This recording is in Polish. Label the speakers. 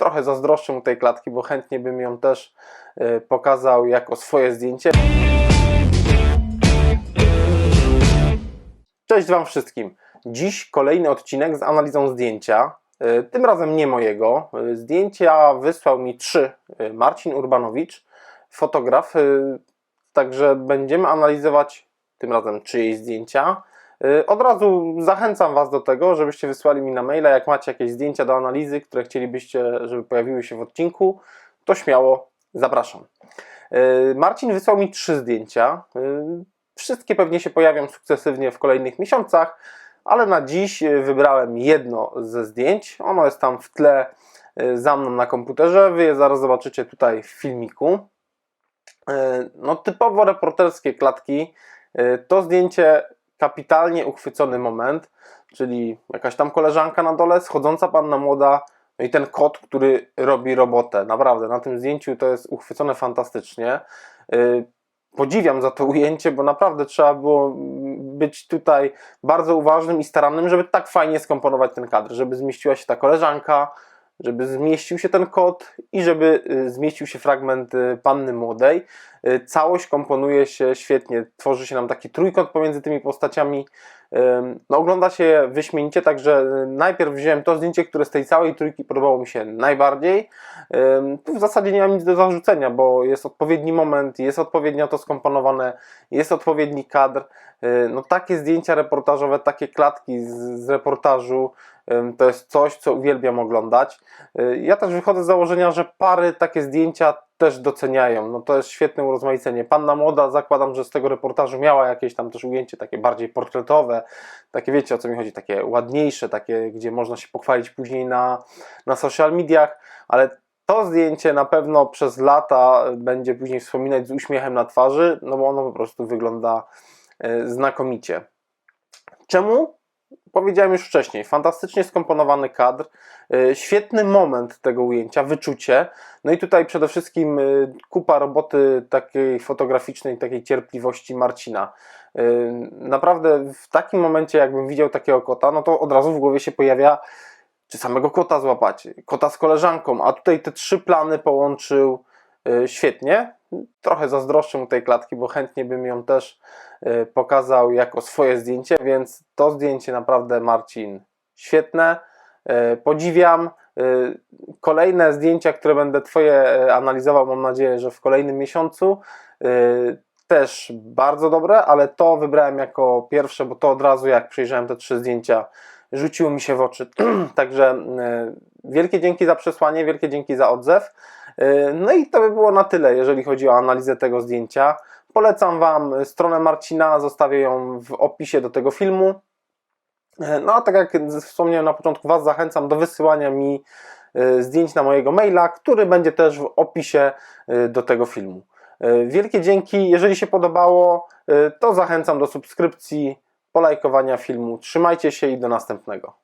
Speaker 1: trochę zazdroszczę mu tej klatki, bo chętnie bym ją też y, pokazał jako swoje zdjęcie. Cześć Wam wszystkim. Dziś kolejny odcinek z analizą zdjęcia. Y, Tym razem nie mojego. Y, Zdjęcia wysłał mi trzy Marcin Urbanowicz, fotograf. Także będziemy analizować tym razem czyjeś zdjęcia. Y, Od razu zachęcam Was do tego, żebyście wysłali mi na maila, jak macie jakieś zdjęcia do analizy, które chcielibyście, żeby pojawiły się w odcinku, to śmiało zapraszam. Y, Marcin wysłał mi trzy zdjęcia. Y, Wszystkie pewnie się pojawią sukcesywnie w kolejnych miesiącach, ale na dziś wybrałem jedno ze zdjęć. Ono jest tam w tle za mną na komputerze. Wy je zaraz zobaczycie tutaj w filmiku. No, typowo reporterskie klatki. To zdjęcie kapitalnie uchwycony moment, czyli jakaś tam koleżanka na dole, schodząca panna młoda, no i ten kot, który robi robotę. Naprawdę, na tym zdjęciu to jest uchwycone fantastycznie. Y, Podziwiam za to ujęcie, bo naprawdę trzeba było być tutaj bardzo uważnym i starannym, żeby tak fajnie skomponować ten kadr, żeby zmieściła się ta koleżanka, żeby zmieścił się ten kot i żeby y, zmieścił się fragment y, panny młodej. Y, Całość komponuje się świetnie, tworzy się nam taki trójkąt pomiędzy tymi postaciami. No, ogląda się je wyśmienicie, także y, najpierw wziąłem to zdjęcie, które z tej całej trójki podobało mi się najbardziej. Tu w zasadzie nie mam nic do zarzucenia, bo jest odpowiedni moment, jest odpowiednio to skomponowane, jest odpowiedni kadr. Y, No, takie zdjęcia reportażowe, takie klatki z, z reportażu, to jest coś, co uwielbiam oglądać. Ja też wychodzę z założenia, że pary takie zdjęcia też doceniają. No to jest świetne urozmaicenie. Panna młoda, zakładam, że z tego reportażu miała jakieś tam też ujęcie takie bardziej portretowe, takie wiecie o co mi chodzi, takie ładniejsze, takie, gdzie można się pochwalić później na, na social mediach, ale to zdjęcie na pewno przez lata będzie później wspominać z uśmiechem na twarzy, no bo ono po prostu wygląda e, znakomicie. Czemu? Powiedziałem już wcześniej, fantastycznie skomponowany kadr, e, świetny moment tego ujęcia, wyczucie. No i tutaj przede wszystkim e, kupa roboty takiej fotograficznej, takiej cierpliwości Marcina. E, Naprawdę w takim momencie, jakbym widział takiego kota, no to od razu w głowie się pojawia, czy samego kota złapać, kota z koleżanką, a tutaj te trzy plany połączył świetnie. Trochę zazdroszczę mu tej klatki, bo chętnie bym ją też e, pokazał jako swoje zdjęcie, więc to zdjęcie naprawdę Marcin świetne. E, Podziwiam. E, Kolejne zdjęcia, które będę Twoje analizował, mam nadzieję, że w kolejnym miesiącu, też bardzo dobre, ale to wybrałem jako pierwsze, bo to od razu jak przejrzałem te trzy zdjęcia, rzuciło mi się w oczy. Także wielkie dzięki za przesłanie, wielkie dzięki za odzew. E, No i to by było na tyle, jeżeli chodzi o analizę tego zdjęcia. Polecam Wam stronę Marcina, zostawię ją w opisie do tego filmu. E, No a tak jak wspomniałem na początku, Was zachęcam do wysyłania mi e, zdjęć na mojego maila, który będzie też w opisie do tego filmu. Wielkie dzięki. Jeżeli się podobało, to zachęcam do subskrypcji, polajkowania filmu. Trzymajcie się i do następnego.